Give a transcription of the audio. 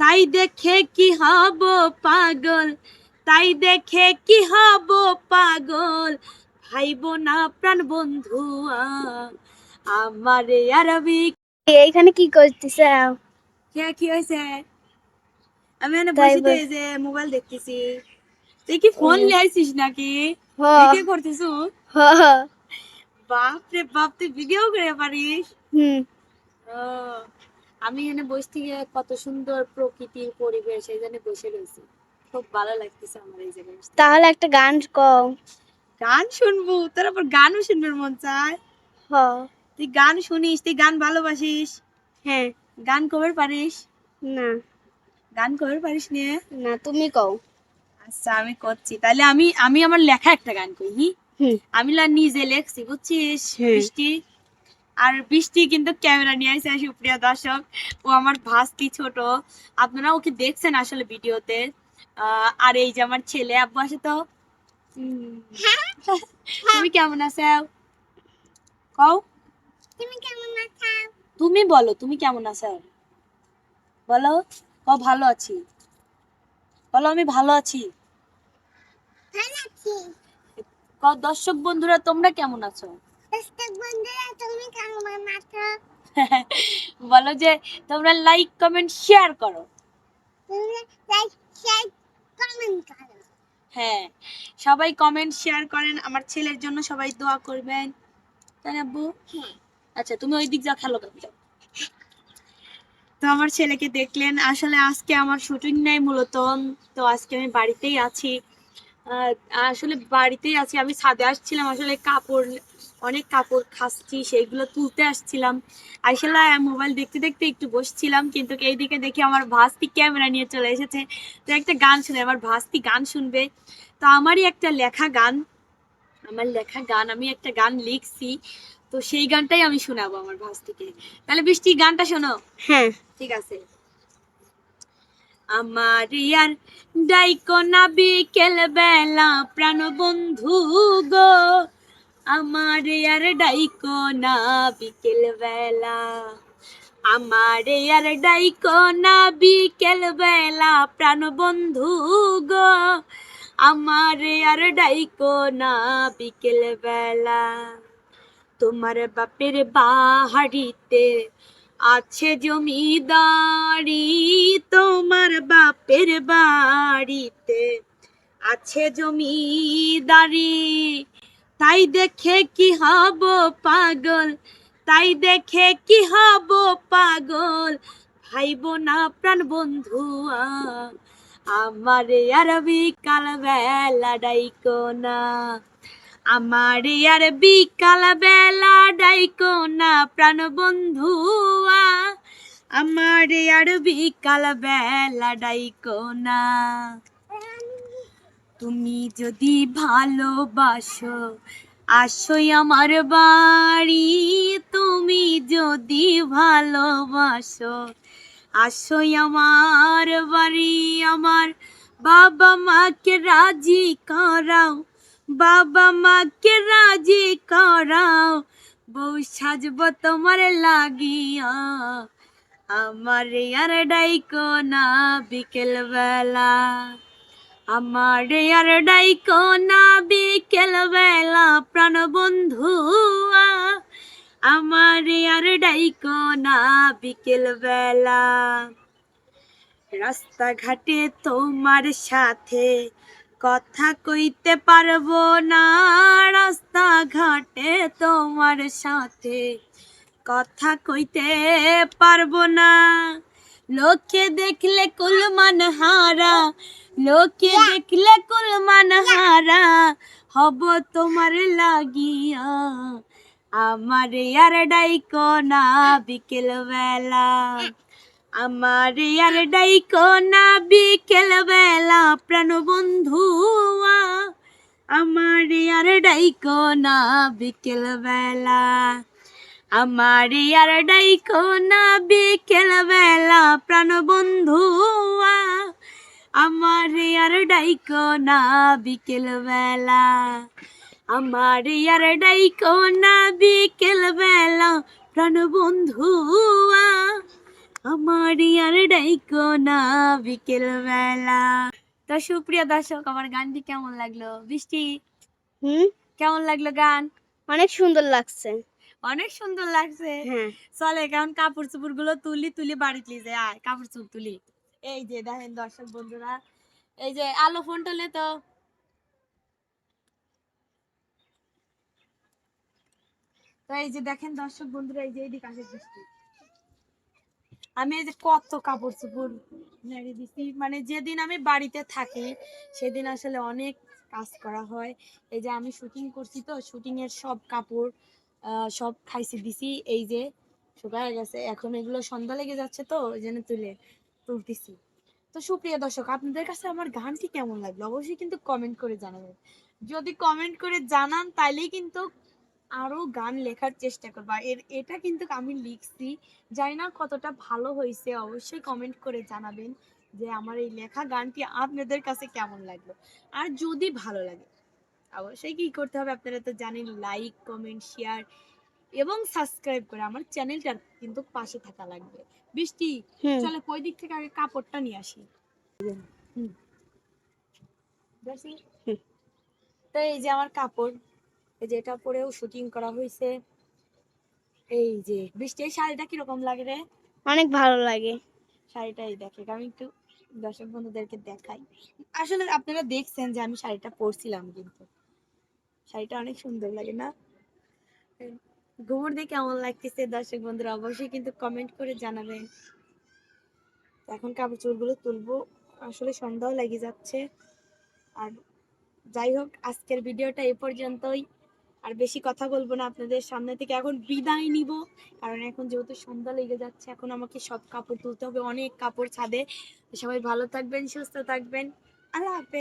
তাই দেখে কি হব পাগল? তাই দেখে কি হব পাগল? ভাইব না প্রাণ বন্ধু আমারে আরবি এইখানে কি করতেছে? কে কি হয়েছে? আমি এখানে বসে। যে মোবাইল দেখতেছি। তুই কি ফোন। নিয়ে আইছিস নাকি? কি করতেছ? বাপ রে বাপ তুই ভিডিও করে পারিস? হুম। ও, আমি এখানে বসে থেকে কত সুন্দর প্রকৃতির পরিবেশ জন্য বসে রয়েছি খুব ভালো লাগতেছে আমার এই জায়গায় তাহলে একটা গান কও। গান শুনব? তোর আবার গানও শুনবার মন চায়? হ। তুই গান শুনিস তুই গান ভালোবাসিস? হ্যাঁ। গান কবে পারিস? না। গান কবে পারিস নিয়ে না তুমি কও। আচ্ছা আমি করছি। তাহলে আমি আমি আমার লেখা একটা গান কই হি? আমি লা নিজে লেখছি বুঝছিস? বৃষ্টি আর বৃষ্টি কিন্তু ক্যামেরা নিয়ে আসে সুপ্রিয়া দর্শক। ও আমার ভাস্তি ছোট। আপনারা ওকে দেখছেন আসলে ভিডিওতে। আর এই যে আমার ছেলে আব্বু আসে তো। উম, তুমি কেমন আছো? কও। তুমি কেমন আছো? তুমি বলো তুমি কেমন আছো? বলো ও ভালো আছি? বলো আমি ভালো আছি। ভালো আছি। ক দর্শক বন্ধুরা তোমরা কেমন আছো? বলো যে তোমরা লাইক কমেন্ট শেয়ার করো হ্যাঁ সবাই কমেন্ট শেয়ার করেন আমার ছেলের জন্য সবাই দোয়া করবেন তাই না আব্বু আচ্ছা তুমি ওই দিক যাও খেলো যাও তো আমার ছেলেকে দেখলেন আসলে আজকে আমার শুটিং নাই মূলত তো আজকে আমি বাড়িতেই আছি আসলে বাড়িতেই আছি আমি ছাদে আসছিলাম আসলে কাপড় অনেক কাপড় খাচ্ছি সেইগুলো তুলতে আসছিলাম। আসলে মোবাইল দেখতে দেখতে একটু বসছিলাম কিন্তু এইদিকে দেখি আমার ভাস্তি ক্যামেরা নিয়ে চলে এসেছে। তো একটা গান শুনে আমার ভাস্তি গান শুনবে। তো আমারই একটা লেখা গান আমার লেখা গান আমি একটা গান লিখছি। তো সেই গানটাই আমি শোনাবো আমার ভাস্তিকে। তাহলে বৃষ্টি গানটা শোনো। হ্যাঁ। ঠিক আছে। আমার ইয়ার ডাইকো না বিকেল বেলা প্রাণ বন্ধু গো। আমার আর ডাইকো না বিকেল বেলা। আমার আর ডাইকো না বিকেল বেলা, প্রাণ বন্ধু গো। আমার আর ডাইকো না বিকেল বেলা। তোমার বাপের বাহারিতে আছে জমিদারি, তোমার বাপের বাড়িতে আছে জমিদারি। তাই দেখে কি হব পাগল? তাই দেখে কি হব পাগল? ভাইব না প্রাণ বন্ধু আমার আরবি কাল বেলা ডাইকো না। আমার আর বিকাল বেলা ডাইকো না প্রাণ বন্ধুয়া আমার আর বিকাল বেলা ডাইকো না। তুমি যদি ভালোবাসো, আসই আমার বাড়ি। তুমি যদি ভালোবাসো, আসই আমার বাড়ি। আমার বাবা মাকে রাজি করাও, বাবা মাকে রাজি করাও। বউ সাজব তোমার লাগিয়া। আমার আর ডাইকো না আমার আর ডাইকো না, বিকেল বেলা প্রাণ বন্ধু আমার আর ডাইকো না, বিকেল বেলা। রাস্তাঘাটে তোমার সাথে কথা কইতে পারব না। রাস্তাঘাটে তোমার সাথে কথা কইতে পারব না। লোকে দেখলে কুলমান হারা লোকে দেখলে কুলমান হারা হব তোমার লাগিয়া। আমার আর ডাইকো না বিকেল বেলা আমার আর ডাইকো না বিকেল বেলা প্রাণ বন্ধু আমার আর ডাইকো না বিকেল বেলা আমার আর ডাইকো না বিকেল বেলা প্রাণ বন্ধু আমার আর ডাইকো না বিকেল বেলা। আমার আর ডাইকো না বিকেল বেলা প্রাণ বন্ধু আমার আর ডাইকো না বিকেল বেলা। তো সুপ্রিয় দর্শক আমার গানটি কেমন লাগল? বৃষ্টি? হুম? কেমন লাগল গান? অনেক সুন্দর লাগছে। অনেক সুন্দর লাগছে। হ্যাঁ। চলে কেমন কাপড় চোপড়গুলো তুলি তুলি নিয়ে যায় আয় কাপড় চোপড় তুলি। এই যে দেখেন দর্শক বন্ধুরা এই যে আলো ফোন টলে তো। তো এই যে দেখেন দর্শক বন্ধুরা এই যে এইদিকে আসে বৃষ্টি। আমি এই যে কত কাপড় চোপড় নেড়ে দিছি। মানে যেদিন আমি বাড়িতে থাকি সেদিন আসলে অনেক কাজ করা হয়। এই যে আমি শুটিং করছি তো শুটিং এর সব কাপড় সব খাইছি, দিছি, এই যে শুকায় গেছে। এখন এগুলো সন্ধ্যা লেগে যাচ্ছে তো, ওই জন্য তুলে তুলতেছি। তো সুপ্রিয় দর্শক, আপনাদের কাছে আমার গানটি কেমন লাগল? অবশ্যই কিন্তু কমেন্ট করে জানাবেন। যদি কমেন্ট করে জানান, তাইলেই কিন্তু আরও গান লেখার চেষ্টা করব। এর, এটা কিন্তু আমি লিখছি। জানি না কতটা ভালো হয়েছে, অবশ্যই কমেন্ট করে জানাবেন যে আমার এই লেখা গানটি আপনাদের কাছে কেমন লাগল। আর যদি ভালো লাগে অবশ্যই কি করতে হবে আপনারা তো জানেন লাইক কমেন্ট শেয়ার এবং সাবস্ক্রাইব করে আমার চ্যানেলটার কিন্তু পাশে থাকা লাগবে। বৃষ্টি চলো ওই দিক থেকে আগে কাপড়টা নিয়ে আসি। তো এই যে আমার কাপড় এই যে এটা পরেও শুটিং করা হয়েছে। এই যে বৃষ্টি এই শাড়িটা কীরকম লাগে রে? অনেক ভালো লাগে। শাড়িটাই দেখে আমি একটু দর্শক বন্ধুদেরকে দেখাই। আসলে আপনারা দেখছেন যে আমি শাড়িটা পরছিলাম কিন্তু। শাড়িটা অনেক সুন্দর লাগে না? ঘুমুর দিয়ে কেমন লাগতেছে? দর্শক বন্ধুরা অবশ্যই কিন্তু কমেন্ট করে জানাবেন। এখন কাপড় চোপড়গুলো তুলবো। আসলে সন্ধ্যাও লেগে যাচ্ছে। আর যাই হোক আজকের ভিডিওটা এ পর্যন্তই। আর বেশি কথা বলব না আপনাদের সামনে থেকে। এখন বিদায় নিব। কারণ এখন যেহেতু সন্ধ্যা লেগে যাচ্ছে এখন আমাকে সব কাপড় তুলতে হবে। অনেক কাপড় ছাদে। সবাই ভালো থাকবেন সুস্থ থাকবেন। আল্লাহ হাফেজ।